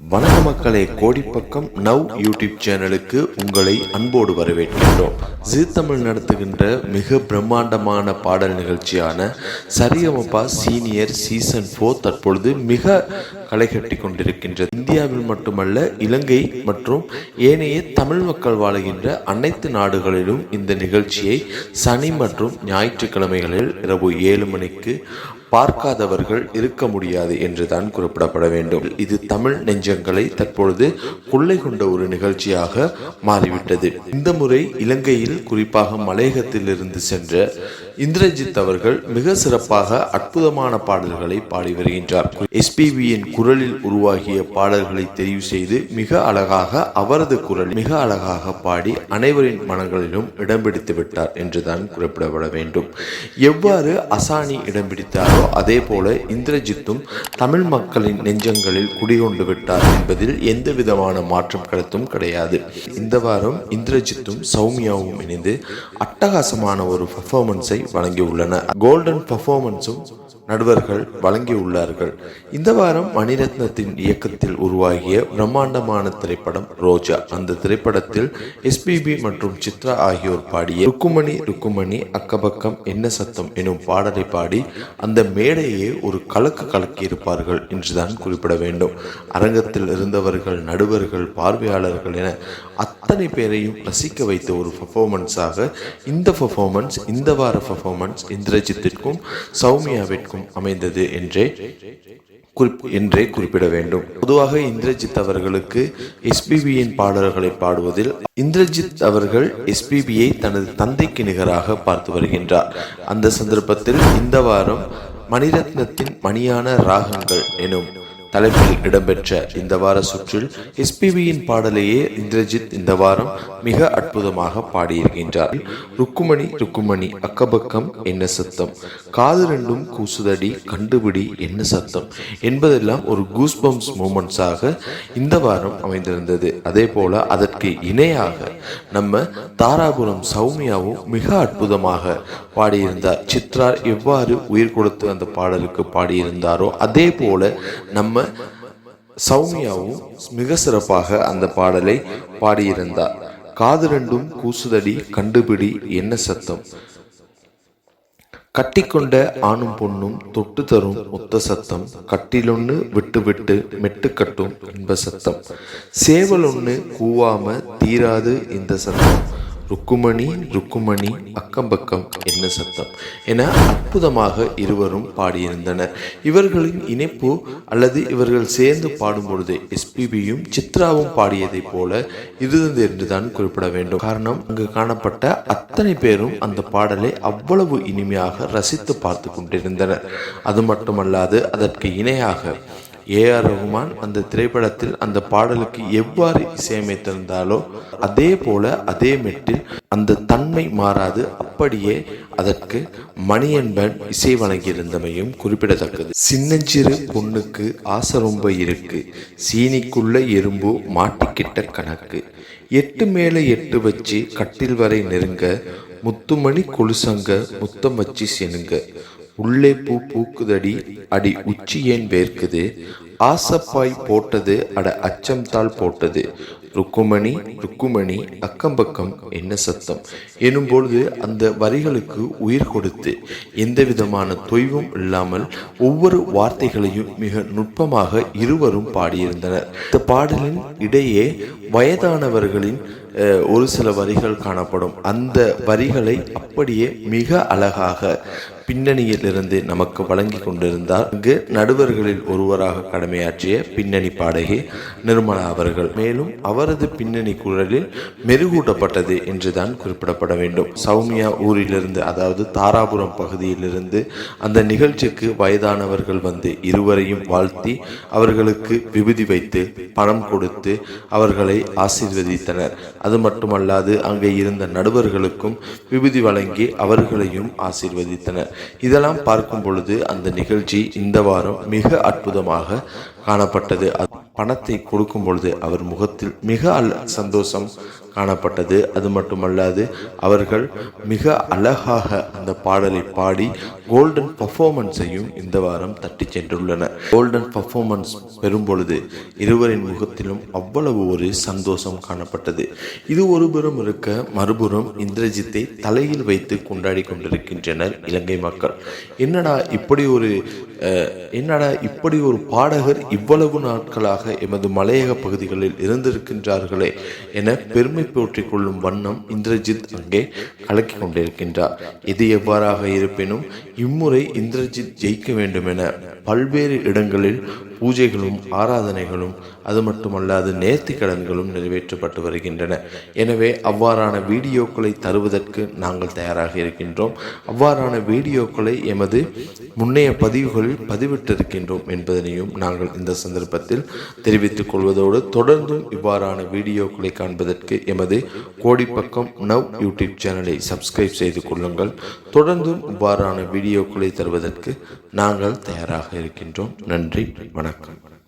வணக்க மக்களே கோடிப்பக்கம் now YouTube சேனலுக்கு உங்களை அன்போடு வரவேற்கின்றோம். ஜி தமிழ் நடத்துகின்ற மிக பிரம்மாண்டமான பாடல் நிகழ்ச்சியான சரியமப்பா சீனியர் சீசன் ஃபோர் தற்பொழுது மிக களைகட்டி கொண்டிருக்கின்றது இந்தியாவில் மட்டுமல்ல இலங்கை மற்றும் ஏனைய தமிழ் மக்கள் வாழுகின்ற அனைத்து நாடுகளிலும் இந்த நிகழ்ச்சியை சனி மற்றும் ஞாயிற்றுக்கிழமைகளில் இரவு ஏழு மணிக்கு பார்க்காதவர்கள் இருக்க முடியாது என்றுதான் குறிப்பிடப்பட வேண்டும். இது தமிழ் நெஞ்சங்களை தற்பொழுது கொள்ளை கொண்ட ஒரு நிகழ்ச்சியாக மாறிவிட்டது. இந்த முறை இலங்கையில் குறிப்பாக மலையகத்தில் இருந்து சென்ற இந்திரஜித் அவர்கள் மிக சிறப்பாக அற்புதமான பாடல்களை பாடி வருகின்றார். எஸ்பிபியின் குரலில் உருவாகிய பாடல்களை தெரிவு செய்து மிக அழகாக அவரது குரல் மிக அழகாக பாடி அனைவரின் மனங்களிலும் இடம் பிடித்து விட்டார் என்றுதான் குறிப்பிடப்பட வேண்டும். எவ்வாறு அசானி இடம் பிடித்தாரோ அதே போல இந்திரஜித்தும் தமிழ் மக்களின் நெஞ்சங்களில் குடிகொண்டு விட்டார் என்பதில் எந்த விதமான மாற்றம் கருத்தும் கிடையாது. இந்த வாரம் இந்திரஜித்தும் சௌமியாவும் இணைந்து அட்டகாசமான ஒரு பர்ஃபார்மன்ஸை வழங்கியுள்ளன. கோல்டன் பர்ஃபார்மன்ஸும் நடுவர்கள் வழங்கியுள்ளார்கள். இந்த வாரம் மணிரத்னத்தின் இயக்கத்தில் உருவாகிய பிரம்மாண்டமான திரைப்படம் ரோஜா. அந்த திரைப்படத்தில் எஸ்பிபி மற்றும் சித்ரா ஆகியோர் பாடிய ருக்குமணி ருக்குமணி அக்கபக்கம் என்ன சத்தம் எனும் பாடலை பாடி அந்த மேடையே ஒரு கலக்கு கலக்கி இருப்பார்கள் என்றுதான் குறிப்பிட வேண்டும். அரங்கத்தில் இருந்தவர்கள் நடுவர்கள் பார்வையாளர்கள் என அத்தனை பேரையும் ரசிக்க வைத்த ஒரு பர்ஃபார்மன்ஸாக இந்த பர்ஃபார்மன்ஸ் இந்த வார பெர்ஃபார்மன்ஸ் இந்திரஜித்திற்கும் சௌமியாவிற்கும் அமைந்தது என்றே குறிப் என்றே குறிப்பிட வேண்டும். பொதுவாக இந்திரஜித் அவர்களுக்கு எஸ்பிபியின் பாடல்களை பாடுவதில் இந்திரஜித் அவர்கள் எஸ்பிபியை தனது தந்தைக்கு நிகராக பார்த்து வருகின்றார். அந்த சந்தர்ப்பத்தில் இந்த வாரம் மணிரத்னத்தின் மணியான ராகங்கள் எனும் தலைப்பில் இடம்பெற்ற இந்த வார சுற்றில் எஸ்பிபியின் பாடலையே இந்திரஜித் இந்த வாரம் மிக அற்புதமாக பாடியிருக்கின்றார். ருக்குமணி ருக்குமணி அக்கபக்கம் என்ன சத்தம்? காது ரெண்டும் கூசுதடி கண்டுபிடி என்ன சத்தம்? என்பதெல்லாம் ஒரு கூஸ்பம்ஸ் மூமெண்ட்ஸாக இந்த வாரம் அமைந்திருந்தது. அதே போல அதற்கு இணையாக நம்ம தாராபுரம் சௌமியாவும் மிக அற்புதமாக பாடியிருந்தார் சித்ரார் எவ்வாறு உயிர் கொடுத்து அந்த பாடலுக்கு பாடியிருந்தாரோ அதே போல நம்ம சௌமியாவும் மிக சிறப்பாக அந்த பாடலை பாடியிருந்தார். காது ரெண்டும் கூசுதடி கண்டுபிடி என்ன சத்தம்? கட்டிக்கொண்ட ஆணும் பொண்ணும் தொட்டு தரும் முத்த சத்தம் கட்டிலொன்னு விட்டு விட்டு மெட்டு கட்டும் இன்ப சத்தம். சேவலொன்னு கூவாம தீராது இந்த சத்தம். ருக்குமணி ருக்குமணி அக்கம் பக்கம் என்ன சத்தம்? என அற்புதமாக இருவரும் பாடியிருந்தனர். இவர்களின் இணைப்பு அல்லது இவர்கள் சேர்ந்து பாடும் பொழுது எஸ்பிபியும் சித்ராவும் பாடியதைப் போல இருந்தது என்றுதான் குறிப்பிட வேண்டும். காரணம் அங்கு காணப்பட்ட அத்தனை பேரும் அந்த பாடலை அவ்வளவு இனிமையாக ரசித்து பார்த்து கொண்டிருந்தனர். அது மட்டுமல்லாது அதற்கு இணையாக ஏ ஆர் ரகுமான் அந்த திரைப்படத்தில் அந்த பாடலுக்கு எவ்வாறு இசையமைத்திருந்தாலோ அதே போல அதே மெட்டில் அந்த தன்மை மாறாது. அப்படியே அதற்கு மணியன்பன் இசை வழங்கியிருந்தமையும் குறிப்பிடத்தக்கது. சின்னஞ்சிறு பொண்ணுக்கு ஆசை ரொம்ப இருக்கு. சீனிக்குள்ள எறும்பு மாட்டிக்கிட்ட கணக்கு. எட்டு மேலே எட்டு வச்சு கட்டில் வரை நெருங்க முத்துமணி கொலுசங்க முத்தம் வச்சு செனுங்க. உள்ளே பூ பூக்குதடி அடி உச்சி ஏன் வேர்க்குது ஆசப்பாய் போட்டது அட அச்சம்தாள் போட்டது. ருக்குமணி ருக்குமணி அக்கம்பக்கம் என்ன சத்தம்? எனும் பொழுது அந்த வரிகளுக்கு உயிர் கொடுத்து எந்த விதமான தொய்வும் இல்லாமல் ஒவ்வொரு வார்த்தைகளையும் மிக நுட்பமாக இருவரும் பாடியிருந்தனர். இந்த பாடலின் இடையே வயதானவர்களின் ஒரு சில வரிகள் காணப்படும். அந்த வரிகளை அப்படியே மிக அழகாக பின்னணியில் இருந்து நமக்கு வழங்கி கொண்டிருந்தார். இங்கு நடுவர்களில் ஒருவராக கடமையாற்றிய பின்னணி பாடகி நிர்மலா அவர்கள். மேலும் அவரது பின்னணி குரலில் மெருகூட்டப்பட்டது என்றுதான் குறிப்பிடப்பட வேண்டும். சௌமியா ஊரிலிருந்து அதாவது தாராபுரம் பகுதியிலிருந்து அந்த நிகழ்ச்சிக்கு வயதானவர்கள் வந்து இருவரையும் வாழ்த்தி அவர்களுக்கு விபூதி வைத்து பணம் கொடுத்து அவர்களை ஆசீர்வதித்தனர். அது மட்டுமல்லாது அங்கே இருந்த நடுவர்களுக்கும் விபூதி வழங்கி அவர்களையும் ஆசீர்வதித்தனர். இதெல்லாம் பார்க்கும் பொழுது அந்த நிகழ்ச்சி இந்த வாரம் மிக அற்புதமாக காணப்பட்டது. பணத்தை கொடுக்கும் பொழுது அவர் முகத்தில் மிக சந்தோஷம் காணப்பட்டது. அது மட்டுமல்லாது அவர்கள் மிக அழகாக அந்த பாடலை பாடி கோல்டன் பர்ஃபார்மன்ஸையும் இந்த வாரம் தட்டி சென்றுள்ளனர். கோல்டன் பர்ஃபார்மன்ஸ் பெறும் பொழுது இருவரின் முகத்திலும் அவ்வளவு ஒரு சந்தோஷம் காணப்பட்டது. இது ஒருபுறம் இருக்க மறுபுறம் இந்திரஜித்தை தலையில் வைத்து கொண்டாடி கொண்டிருக்கின்றனர் இலங்கை மக்கள். என்னடா இப்படி ஒரு என்னடா இப்படி ஒரு பாடகர் இவ்வளவு நாட்களாக எமது மலையக பகுதிகளில் இருந்திருக்கின்றார்களே என பெருமை போற்றிக் கொள்ளும் வண்ணம் இந்திரஜித் அங்கே கலக்கி கொண்டிருக்கின்றார் இது எவ்வாறாக இருப்பினும் இம்முறை இந்திரஜித் ஜெயிக்க வேண்டும் என பல்வேறு இடங்களில் பூஜைகளும் ஆராதனைகளும் அது மட்டுமல்லாது நேர்த்தி கடன்களும் நிறைவேற்றப்பட்டு வருகின்றன. எனவே அவ்வாறான வீடியோக்களை தருவதற்கு நாங்கள் தயாராக இருக்கின்றோம். அவ்வாறான வீடியோக்களை எமது முன்னைய பதிவுகளில் பதிவிட்டிருக்கின்றோம் என்பதனையும் நாங்கள் இந்த சந்தர்ப்பத்தில் தெரிவித்துக் கொள்வதோடு தொடர்ந்தும் இவ்வாறான வீடியோக்களை காண்பதற்கு எமது கோடிப்பக்கம் நவ் யூடியூப் சேனலை சப்ஸ்கிரைப் செய்து கொள்ளுங்கள். தொடர்ந்தும் இவ்வாறான வீடியோக்களை தருவதற்கு நாங்கள் தயாராக இருக்கின்றோம். நன்றி வணக்கம்.